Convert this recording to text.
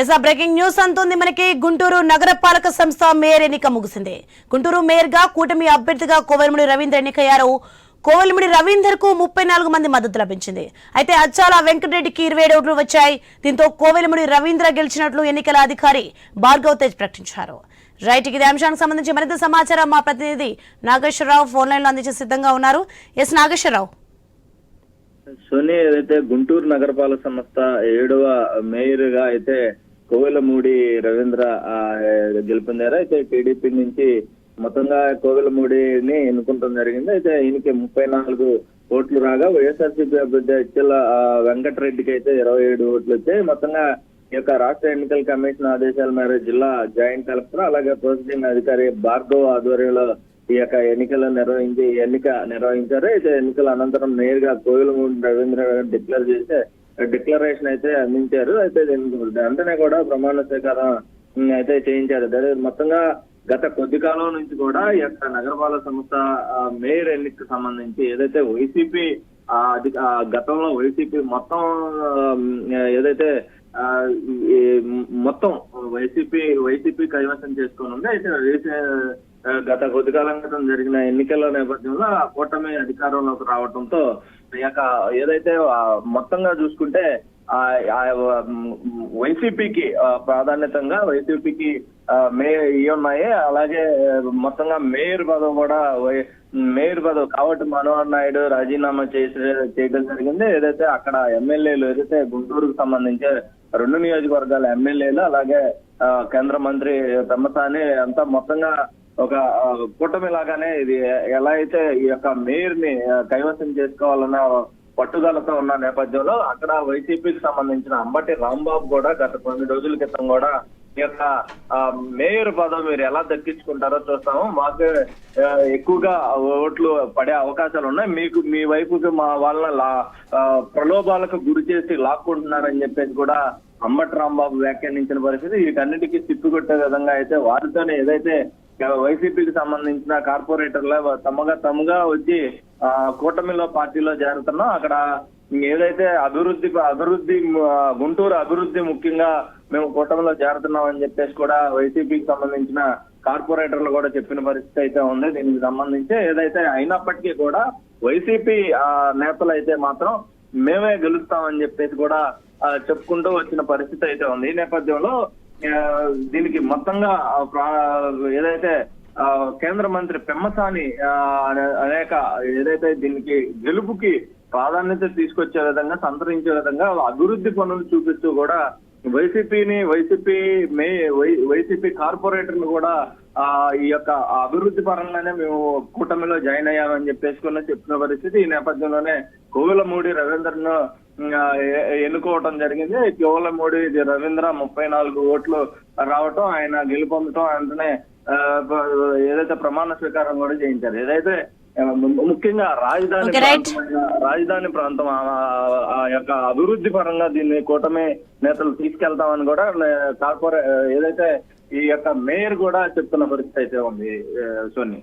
Yes ఆ breaking news అంతుంది మనకి. గుంటూరు నగరపాలక సంస్థ మేయర్ ఎన్నిక ముగిసింది. గుంటూరు మేయర్గా కూటమి అభ్యర్థిగా కోవెలముడి రవీంద్ర ఎన్నికయ్యారు. కోవెలముడి రవీందర్కు ముప్పై నాలుగు మంది మద్దతు లభించింది. అయితే అచ్చాల వెంకటరెడ్డికి ఇరవై ఏడు ఓట్లు వచ్చాయి. దీంతో కోవెలముడి రవీంద్ర గెలిచినట్లు ఎన్నికల అధికారి భార్గవ్ తేజ్ ప్రకటించారు. రైట్ ఇది అంశానికి సంబంధించి మరింత సమాచారం మా ప్రతినిధి నాగేశ్వరరావు ఫోన్ లైన్లో అందించే సిద్ధంగా ఉన్నారు. ఎస్ నాగేశ్వరరావు. సోని ఏదైతే గుంటూరు నగరపాలక సంస్థ ఏడవ మేయర్గా అయితే కోవెలమూడి రవీంద్ర గెలుపొందారు. అయితే టీడీపీ నుంచి మొత్తంగా కోవెలమూడిని ఎన్నుకుంటం జరిగింది. అయితే ఈయనకి ముప్పై నాలుగు ఓట్లు రాగా వైఎస్ఆర్సీపీ అభ్యర్థి ఇచ్చల వెంకటరెడ్డికి అయితే ఇరవై ఏడు ఓట్లు వచ్చాయి. మొత్తంగా ఈ యొక్క రాష్ట్ర ఎన్నికల కమిషన్ ఆదేశాల మేరకు జిల్లా జాయింట్ కలెక్టర్ అలాగే ప్రొసీడింగ్ అధికారి భార్గవ్ ఆధ్వర్యంలో ఈ యొక్క ఎన్నికలు నిర్వహించి ఎన్నిక నిర్వహించారు. అయితే ఎన్నికల అనంతరం నేరుగా కోవిలమూడి రవీంద్ర డిక్లేర్ చేస్తే డిక్లరేషన్ అయితే అందించారు. అయితే దీనికి వెంటనే కూడా ప్రమాణ స్వీకారం అయితే చేయించారు. మొత్తంగా గత కొద్ది కాలం నుంచి కూడా ఈ యొక్క నగరపాలక సంస్థ మేయర్ ఎన్నికకు సంబంధించి ఏదైతే వైసీపీ ఆ, ఆ, గతంలో వైసీపీ మొత్తం ఏదైతే ఆ, మొత్తం వైసీపీ వైసీపీ కైవసం చేసుకొని ఉంది అయితే గత కొద్ది కాలం క్రితం జరిగిన ఎన్నికల నేపథ్యంలో ఆ కూటమి అధికారంలోకి రావడంతో యొక్క ఏదైతే మొత్తంగా చూసుకుంటే ఆ ఆ, వైసీపీకి ప్రాధాన్యతంగా వైసీపీకి మేయర్ ఇవి ఉన్నాయి అలాగే మొత్తంగా మేయర్ పదవి కూడా మేయర్ పదవి కాబట్టి మనోహర్ నాయుడు రాజీనామా చేసే చేయడం జరిగింది. ఏదైతే అక్కడ ఎమ్మెల్యేలు ఏదైతే గుంటూరుకు సంబంధించి రెండు నియోజకవర్గాల ఎమ్మెల్యేలు అలాగే ఆ, కేంద్ర మంత్రి తమ్మసాని అంతా మొత్తంగా ఒక కూటమి లాగానే ఇది ఎలా అయితే ఈ యొక్క మేయర్ని కైవసం చేసుకోవాలన్న పట్టుదలతో ఉన్న నేపథ్యంలో అక్కడ వైసీపీకి సంబంధించిన అంబటి రాంబాబు కూడా గత కొన్ని రోజుల క్రితం కూడా ఈ యొక్క ఆ, మేయర్ పదవి మీరు ఎలా దక్కించుకుంటారో చూస్తాము. మాకు ఎక్కువగా ఓట్లు పడే అవకాశాలు ఉన్నాయి. మీకు మీ వైపుకి మా వాళ్ళ లా- ఆ, ప్రలోభాలకు గురి చేసి లాక్కుంటున్నారని చెప్పేసి కూడా అంబటి రాంబాబు వ్యాఖ్యానించిన పరిస్థితి వీటన్నిటికీ తిప్పికొట్టే విధంగా అయితే వారితోనే ఏదైతే వైసీపీకి సంబంధించిన కార్పొరేటర్ల తమగా తమగా వచ్చి ఆ, కూటమిలో పార్టీలో చేరుతున్నాం అక్కడ ఏదైతే అభివృద్ధి అభివృద్ధి గుంటూరు అభివృద్ధి ముఖ్యంగా మేము కూటమిలో చేరుతున్నాం అని చెప్పేసి కూడా వైసీపీకి సంబంధించిన కార్పొరేటర్లు కూడా చెప్పిన పరిస్థితి అయితే ఉంది. దీనికి సంబంధించి ఏదైతే అయినప్పటికీ కూడా వైసీపీ ఆ, నేతలు అయితే మాత్రం మేమే గెలుస్తామని చెప్పేసి కూడా చెప్పుకుంటూ వచ్చిన పరిస్థితి అయితే ఉంది. ఈ నేపథ్యంలో దీనికి మొత్తంగా ప్రా- ఏదైతే ఆ, కేంద్ర మంత్రి పెమ్మసాని ఆ, అనే- అనేక ఏదైతే దీనికి గెలుపుకి ప్రాధాన్యత తీసుకొచ్చే విధంగా సంతరించే విధంగా అభివృద్ధి పనులు చూపిస్తూ కూడా వైసీపీని వైసీపీ మే వై- వైసీపీ కార్పొరేటర్లు కూడా ఆ ఈ యొక్క అభివృద్ధి పరంగానే మేము కూటమిలో జాయిన్ అయ్యామని చెప్పేసుకున్న చెప్తున్న చెప్పిన పరిస్థితి. ఈ నేపథ్యంలోనే కోవిలమూడి రవీంద్రను ఆ, ఎన్నుకోవటం జరిగింది. కోవిలమూడి రవీంద్ర ముప్పై నాలుగు ఓట్లు రావటం ఆయన గెలుపొందటం వెంటనే ఆ, ఏదైతే ప్రమాణ స్వీకారం కూడా చేయించారు. ఏదైతే ముఖ్యంగా రాజధాని రాజధాని ప్రాంతం ఆ- యొక్క అభివృద్ధి పరంగా దీన్ని కూటమి నేతలు తీసుకెళ్తామని కూడా కార్పొరే ఏదైతే ఈ యొక్క మేయర్ కూడా చెప్తున్న పరిస్థితి అయితే ఉంది సోని.